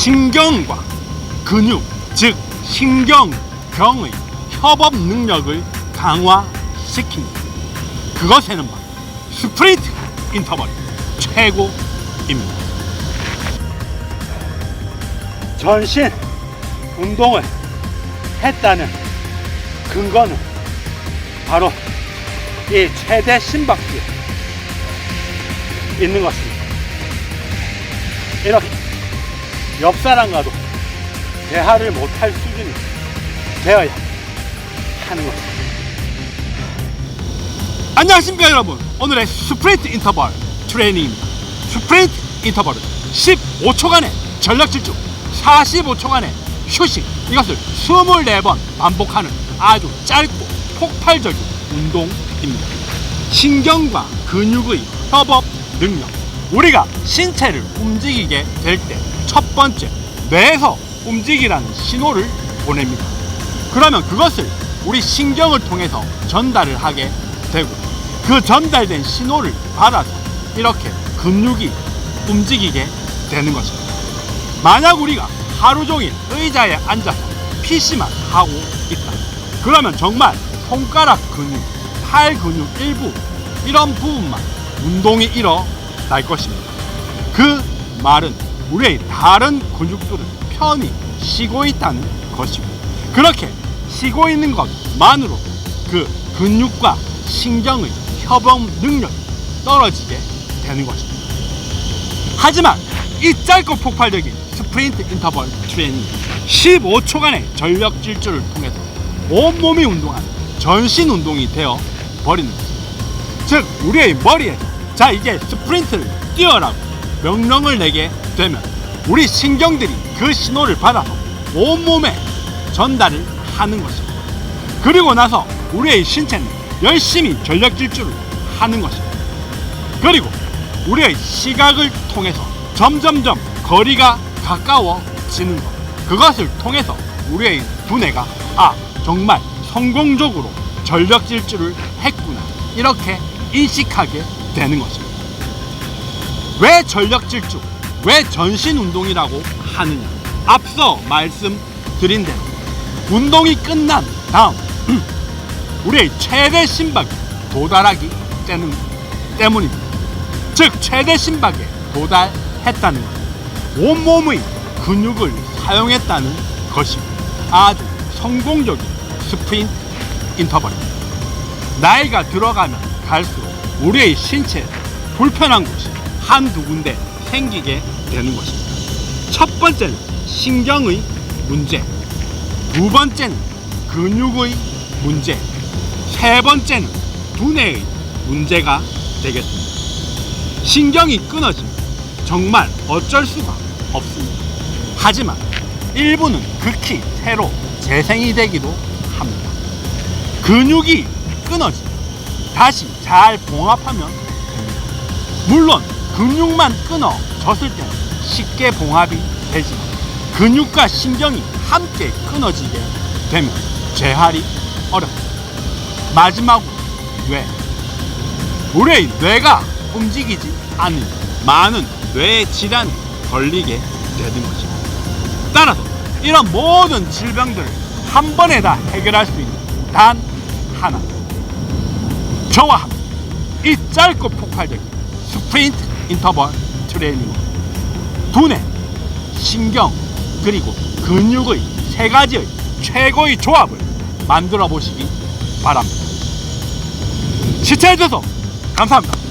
신경과 근육, 즉 신경경의 협업 능력을 강화시킵니다. 그것에는 바로 스프린트 인터벌이 최고입니다. 전신 운동을 했다는 근거는 바로 이 최대 심박수에 있는 것입니다. 이렇게 옆 사람과도 대화를 못할 수준이 되어야 하는 것입니다. 안녕하십니까 여러분. 오늘의 스프린트 인터벌 트레이닝입니다. 스프린트 인터벌은 15초간의 전력 질주 45초간의 휴식 이것을 24번 반복하는 아주 짧고 폭발적인 운동입니다. 신경과 근육의 협업 능력 우리가 신체를 움직이게 될 때 첫 번째 뇌에서 움직이라는 신호를 보냅니다 그러면 그것을 우리 신경을 통해서 전달을 하게 되고 그 전달된 신호를 받아서 이렇게 근육이 움직이게 되는 것입니다. 만약 우리가 하루 종일 의자에 앉아서 PC만 하고 있다. 그러면 정말 손가락 근육, 팔 근육 일부 이런 부분만 운동이 일어날 것입니다. 그 말은 우리의 다른 근육들은 편히 쉬고 있다는 것이고 그렇게 쉬고 있는 것만으로 그 근육과 신경의 협업 능력이 떨어지게 되는 것입니다. 하지만 이 짧고 폭발적인 스프린트 인터벌 트레이닝 15초간의 전력 질주를 통해서 온몸이 운동하는 전신 운동이 되어 버리는 것입니다. 즉 우리의 머리에 자 이제 스프린트를 뛰어라고 명령을 내게 되면 우리 신경들이 그 신호를 받아서 온몸에 전달을 하는 것입니다. 그리고 나서 우리의 신체는 열심히 전력 질주를 하는 것입니다. 그리고 우리의 시각을 통해서 점점점 거리가 가까워지는 것. 그것을 통해서 우리의 두뇌가 아 정말 성공적으로 전력 질주를 했구나 이렇게 인식하게 되는 것입니다. 왜 전력 질주, 왜 전신 운동이라고 하느냐? 앞서 말씀드린 대로 운동이 끝난 다음 우리의 최대 심박에 도달하기 때문, 때문입니다. 즉 최대 심박에 도달했다는 것. 온몸의 근육을 사용했다는 것입니다. 아주 성공적인 스프린트 인터벌입니다. 나이가 들어가면 갈수록 우리의 신체에 불편한 곳이 한두 군데 생기게 되는 것입니다. 첫 번째는 신경의 문제, 두 번째는 근육의 문제, 세 번째는 두뇌의 문제가 되겠습니다. 신경이 끊어지면 정말 어쩔 수가 없습니다. 하지만 일부는 극히 새로 재생이 되기도 합니다. 근육이 끊어지면 다시 잘 봉합하면 됩니다. 물론 근육만 끊어 졌을 때는 쉽게 봉합이 되지만 근육과 신경이 함께 끊어지게 되면 재활이 어렵습니다. 마지막으로 뇌. 우리의 뇌가 움직이지 않으면 많은 뇌 질환이 걸리게 되는 것입니다. 따라서 이런 모든 질병들을 한 번에 다 해결할 수 있는 단 하나. 저와 함께 이 짧고 폭발적인 스프린트 인터벌 트레이닝으로 두뇌, 신경, 그리고 근육의 세 가지의 최고의 조합을 만들어 보시기 바랍니다. 시청해주셔서 감사합니다.